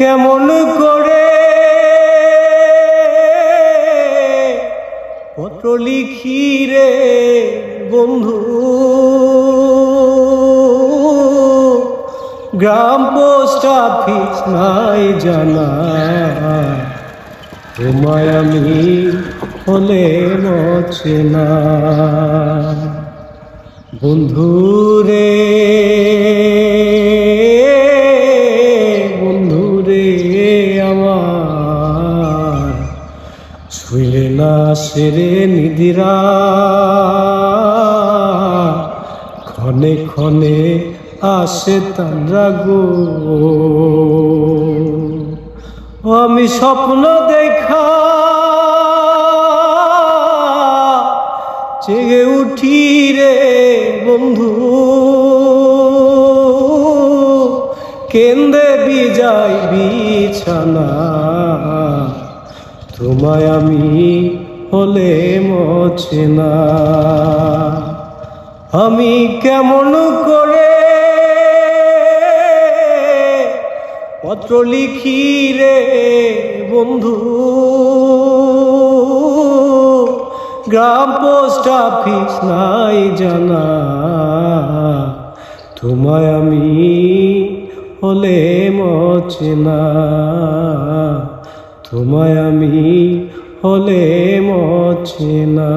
কেমন করে পত্র লিখি রে বন্ধু? গ্রাম পোস্ট অফিস নাই জানা। তোমায় আমি হলে না। শুইলে না সেরে নিদিরা। ক্ষণে ক্ষণে আসে তারা গো। আমি স্বপ্ন দেখা জেগে উঠি রে বন্ধু। কেন্দ্রে বিজাই বিছানা। তোমায় আমি হলে মছে না। আমি কেমন করে পত্র লিখি রে বন্ধু? গ্রাম পোস্ট অফিস নাই জানা। তোমায় আমি হলে মছে না। তোমায় আমি হলে মছে না।